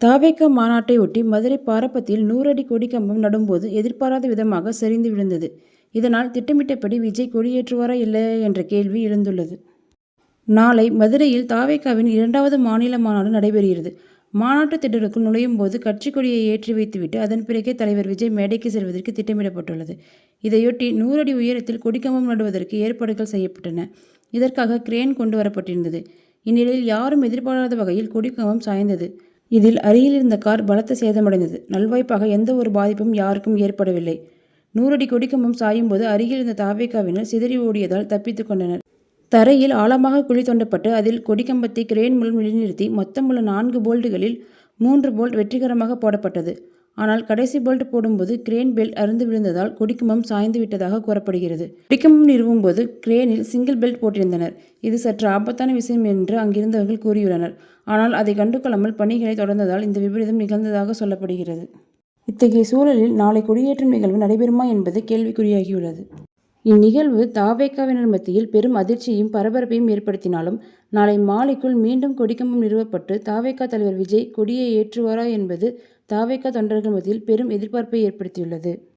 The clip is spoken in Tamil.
தாவேகா மாநாட்டை ஒட்டி மதுரை பாரப்பத்தியில் நூறடி கொடிக்கம்பம் நடும்போது எதிர்பாராத விதமாக சரிந்து விழுந்தது. இதனால் திட்டமிட்டபடி விஜய் கொடியேற்றுவாரா இல்லையா என்ற கேள்வி எழுந்துள்ளது. நாளை மதுரையில் தாவேக்காவின் இரண்டாவது மாநில மாநாடு நடைபெறுகிறது. மாநாட்டு திடலுக்குள் நுழையும் போது கட்சி கொடியை ஏற்றி வைத்துவிட்டு அதன் பிறகே தலைவர் விஜய் மேடைக்கு செல்வதற்கு திட்டமிடப்பட்டுள்ளது. இதையொட்டி நூறடி உயரத்தில் கொடிக்கம்பம் நடுவதற்கு ஏற்பாடுகள் செய்யப்பட்டன. இதற்காக கிரேன் கொண்டு வரப்பட்டிருந்தது. இந்நிலையில் யாரும் எதிர்பாராத வகையில் கொடிக்கம்பம் சாய்ந்தது. இதில் அருகில் இருந்த கார் பலத்த சேதமடைந்தது. நல்வாய்ப்பாக எந்த ஒரு பாதிப்பும் யாருக்கும் ஏற்படவில்லை. நூறடி கொடிக்கம்பம் சாயும் போது அருகில் இருந்த தாவேகாவினர் சிதறி ஓடியதால் தப்பித்துக் கொண்டனர். தரையில் ஆழமாக குழி தோண்டப்பட்டு அதில் கொடிக்கம்பத்தை கிரேன் மூலம் நிலைநிறுத்தி மொத்தமுள்ள நான்கு போல்ட்டுகளில் மூன்று போல்ட் வெற்றிகரமாக போடப்பட்டது. ஆனால் கடைசி போல்ட் போடும்போது கிரேன் பெல்ட் அறுந்து விழுந்ததால் கொடிக்குமம் சாய்ந்து விட்டதாக கூறப்படுகிறது. கொடிக்கம்பம் நிறுவும் போது கிரேனில் சிங்கிள் பெல்ட் போட்டிருந்தனர். இது சற்று ஆபத்தான விஷயம் என்று அங்கிருந்தவர்கள் கூறியுள்ளனர். ஆனால் அதை கண்டுகொள்ளாமல் பணிகளை தொடர்ந்ததால் இந்த விபரீதம் நிகழ்ந்ததாக சொல்லப்படுகிறது. இத்தகைய சூழலில் நாளை கொடியேற்றும் நிகழ்வு நடைபெறுமா என்பது கேள்விக்குறியாகியுள்ளது. இந்நிகழ்வு தாவேக்காவினர் மத்தியில் பெரும் அதிர்ச்சியையும் பரபரப்பையும் ஏற்படுத்தினாலும் நாளை மாலைக்குள் மீண்டும் கொடிக்கம்பம் நிறுவப்பட்டு தாவேகா தலைவர் விஜய் கொடியை ஏற்றுவாரா என்பது தாவேகா தொண்டர்கள் மத்தியில் பெரும் எதிர்பார்ப்பை ஏற்படுத்தியுள்ளது.